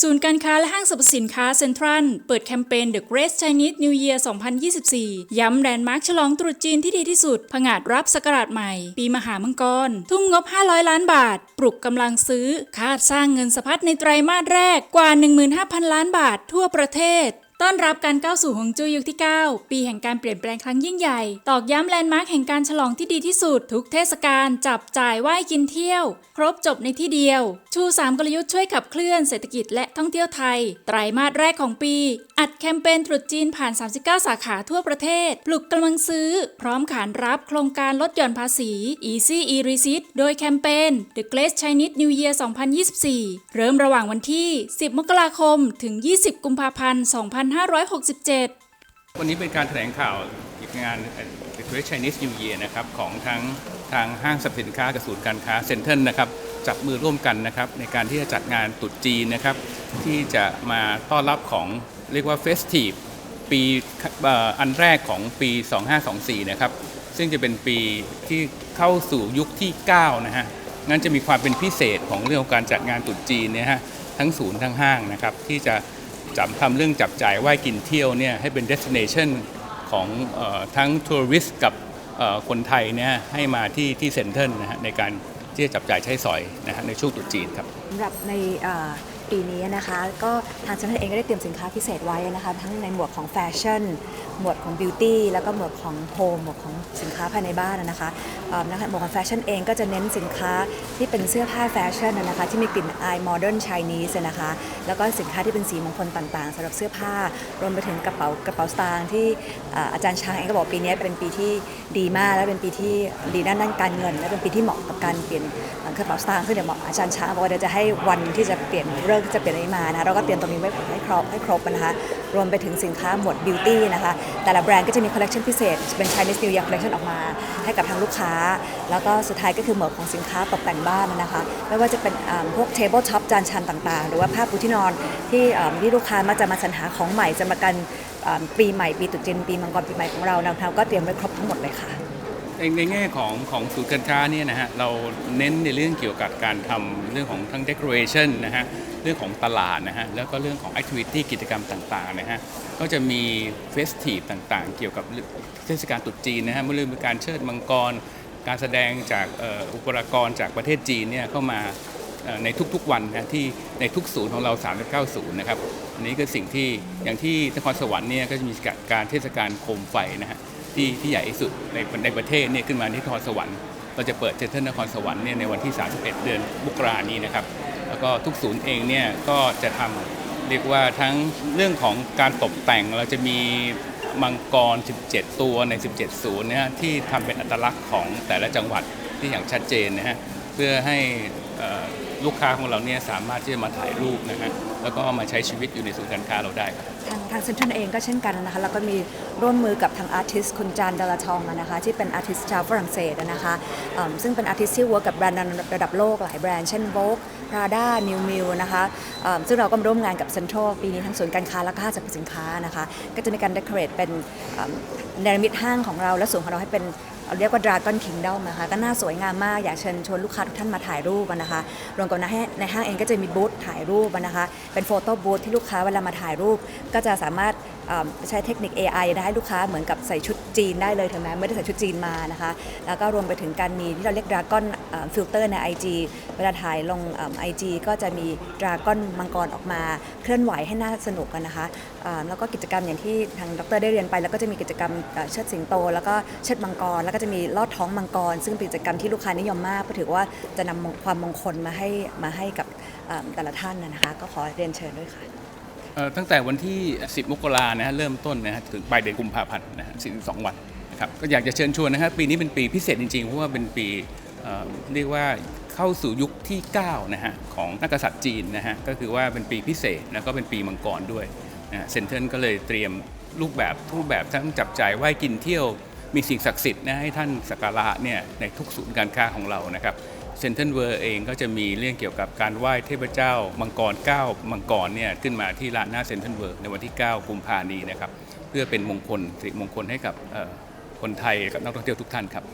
ศูนย์การค้าและห้างสรรพสินค้าเซ็นทรัลเปิดแคมเปญ The Great Chinese New Year 2024 ย้ำแลนด์มาร์คฉลองตรุษจีนที่ดีที่สุด ผงาดรับสกราชใหม่ ปีมหามังกร ทุ่มงบ 500 ล้านบาท ปลุกกำลังซื้อ คาดสร้างเงินสะพัดในไตรมาสแรกกว่า 15,000 ล้านบาททั่วประเทศ ต้อนรับการก้าวสู่ฮวงจุ้ยยุคที่ 9 ปีแห่งการเปลี่ยนแปลงครั้งยิ่งใหญ่ ตอกย้ำแลนด์มาร์คแห่งการฉลองที่ดีที่สุด ทุกเทศกาลจับจ่ายไหว้กินเที่ยว ครบจบในที่เดียว ชู 3 กลยุทธ์ช่วยขับเคลื่อนเศรษฐกิจและท่องเที่ยวไทย ไตรมาสแรกของปี อัดแคมเปญตรุษจีนผ่าน 39 สาขาทั่วประเทศ ปลุกกำลังซื้อ พร้อมขานรับโครงการลดหย่อนภาษี Easy e r e c e i t โดยแคมเปญ The Great Chinese New Year 2024 เริ่มระหว่างวันที่ 10 มกราคม ถึง 20 กุมภาพันธ์ 2 5 2567 วันนี้เป็นการแถลงข่าวอีกงาน The Great Chinese New Year นะครับของทั้งทางห้างสรรพสินค้ากับศูนย์การค้าเซ็นทรัลนะครับจับมือร่วมกันนะครับในการที่จะจัดงานตรุษจีนนะครับที่จะมาต้อนรับของเรียกว่าเฟสทีฟปีอันแรกของปี 2524 นะครับซึ่งจะเป็นปีที่เข้าสู่ยุคที่ 9 นะฮะงั้นจะมีความเป็นพิเศษของเรื่องของการจัดงานตรุษจีนเนี่ยฮะทั้งศูนย์ทั้งห้างนะครับที่จะ จับทำเรื่องจับจ่ายไหว้กินเที่ยวเนี่ยให้เป็น destination ของอทั้งทัวริสต์กับคนไทยเนี่ยให้มาที่ที่เซ็นทรัลนะฮะในการที่จะจับจ่ายใช้สอยนะฮะในช่วงตรุษจีนครับสำหรับใน ปีนี้นะคะ ก็ทางเซ็นทรัลเองก็ได้เตรียมสินค้าพิเศษไว้นะคะ ทั้งในหมวดของแฟชั่น หมวดของบิวตี้แล้วก็หมวดของโฮมหมวดของสินค้าภายในบ้านนะคะเอ่อนะคะหมวดของแฟชั่นเองก็จะเน้นสินค้าที่เป็นเสื้อผ้าแฟชั่นนะคะ ที่มีกลิ่นอายโมเดิร์นไชนีสนะคะ แล้วก็สินค้าที่เป็นสีมงคลต่างๆสำหรับเสื้อผ้ารวมไปถึงกระเป๋ากระเป๋าสตางค์ที่เอ่ออาจารย์ช้างเองก็บอกปีนี้เป็นปีที่ดีมากและเป็นปีที่ดีด้านด้านการเงิน และเป็นปีที่เหมาะกับการเปลี่ยน เอ่อกระเป๋าสตางค์ซึ่งเดี๋ยวบออาจารย์ช้างบอกว่าเดี๋ยวจะให้วันที่จะเปลี่ยนเลิกที่จะเปลี่ยนอันนี้มานะเราก็เตรียมตรงนี้ไว้ให้ครบให้ครบนะคะรวมไปถึงสินค้าหมวดบิวตี้นะคะแต่ละแบรนด์ก็จะมีคอลเลคชันพิเศษเป็น Chinese New Year Collection ออกมา ให้กับทางลูกค้า แล้วก็สุดท้ายก็คือเหมวดของสินค้าตกแต่งบ้านนะคะไม่ว่าจะเป็นพวก Table Top จานชานต่างๆ หรือว่าผ้าปูที่นอนที่ที่ลูกค้ามักจะมาสรรหาของใหม่จะมากันปีใหม่ปีตรุษจีนปีมังกรปีใหม่ของเราเราก็เตรียมไว้ครบทั้งหมดเลยค่ะ ในแง่ของของศูนย์การค้าเนี่ยนะฮะเราเน้นในเรื่องเกี่ยวกับการทำเรื่องของทั้ง decoration นะฮะเรื่องของตลาดนะฮะแล้วก็เรื่องของ activity กิจกรรมต่างๆนะฮะก็จะมี festive ต่างๆ เกี่ยวกับเทศกาลตรุษจีนนะฮะเมื่อเรื่องมีการเชิดมังกร การแสดงจากอุปกรณ์จากประเทศจีนเนี่ยเข้ามาในทุกๆวันนะที่ในทุกศูนย์ของเรา 39ศูนย์นะครับอันนี้ก็สิ่งที่อย่างที่นครสวรรค์เนี่ยก็จะมีการเทศกาลโคมไฟนะฮะ ที่ที่ใหญ่ที่สุดในในประเทศเนี่ยขึ้นมาที่นครสวรรค์เราจะเปิดเซ็นทรัลนครสวรรค์เนี่ยในวันที่ 31 เดือนมกรานี้นะครับ แล้วก็ทุกศูนย์เองเนี่ยก็จะทำเรียกว่าทั้งเรื่องของการตกแต่งเราจะมีมังกร 17 ตัวใน 17 ศูนย์นะฮะที่ทำเป็นอัตลักษณ์ของแต่ละจังหวัดที่อย่างชัดเจนนะฮะเพื่อให้อ่อ ลูกค้าของเราเนี่ยสามารถที่จะมาถ่ายรูปนะฮะแล้วก็มาใช้ชีวิตอยู่ในศูนย์การค้าเราได้ครับทางทางเซ็นทรัลเองก็เช่นกันนะคะแล้วก็มีร่วมมือกับทางอาร์ติสคุณจานดาลาทองนะคะที่เป็นอาร์ติสชาวฝรั่งเศสนะคะซึ่งเป็นอาร์ติสที่วิร์กกับแบรนด์ระดับโลกหลายแบรนด์เช่น Vogue Prada Miu Miu นะคะซึ่งเราก็ร่วมงานกับเซ็นทรัลปีนี้ทั้งศูนย์การค้าและก็ห้างสรรพสินค้านะคะก็จะมีการเดคอเรทเป็นเนรมิตห้างของเราและศูนของเราให้เป็น เรียกว่า Dragon Kingdom นะคะก็น่าสวยงามมาก อยากเชิญชวนลูกค้าทุกท่านมาถ่ายรูปนะคะรวมกับในห้างในห้างเองก็จะมีบูธถ่ายรูปนะคะเป็นโฟโต้บูธที่ลูกค้าเวลามาถ่ายรูป ก็จะสามารถ ใช้เทคนิค AI ได้ให้ลูกค้าเหมือนกับใส่ชุดจีนได้เลยถึงแม้ไม่ได้ใส่ชุดจีนมานะคะ แล้วก็รวมไปถึงการมีที่เราเรียก Dragon ฟิลเตอร์ใน IG เวลาถ่ายลงไอจีก็จะมี Dragon มังกรออกมา เคลื่อนไหวให้น่าสนุกกันนะคะแล้วก็กิจกรรมอย่างที่ทางดรได้เรียนไป แล้วก็จะมีกิจกรรมเชิดสิงโต แล้วก็เชิดมังกร แล้วก็จะมีลอดท้องมังกร ซึ่งเป็นกิจกรรมที่ลูกค้านิยมมากเพราะถือว่าจะนำความมงคลมาให้มาให้กับแต่ละท่านนะคะ ก็ขอเรียนเชิญด้วยค่ะ ตั้งแต่วันที่ 10 มกรานะฮะเริ่มต้นนะฮะถึงปลายเดือนกุมภาพันธ์นะฮะ42 วันนะครับก็อยากจะเชิญชวนนะครับปีนี้เป็นปีพิเศษจริงๆ เพราะว่าเป็นปีเรียกว่าเข้าสู่ยุคที่ 9 นะฮะของนักกษัตริย์จีนนะฮะก็คือว่าเป็นปีพิเศษแล้วก็เป็นปีมังกรด้วยนะเซ็นทรัลก็เลยเตรียมรูปแบบรูปแบบทั้งจับจ่ายไหว้กินเที่ยวมีสิ่งศักดิ์สิทธิ์นะให้ท่านสักการะเนี่ยในทุกศูนย์การค้าของเรานะครับ เซนเทนเวอร์เองก็จะมีเรื่องเกี่ยวกับการไหว้เทพเจ้า มังกร 9 มังกรเนี่ยขึ้นมาที่ลานหน้าเซนเทนเวอร์ในวันที่ 9 กุมภาพันี้นะครับ เพื่อเป็นมงคลสิริมงคลให้กับคนไทยกับนักท่องเที่ยวทุกท่านครับ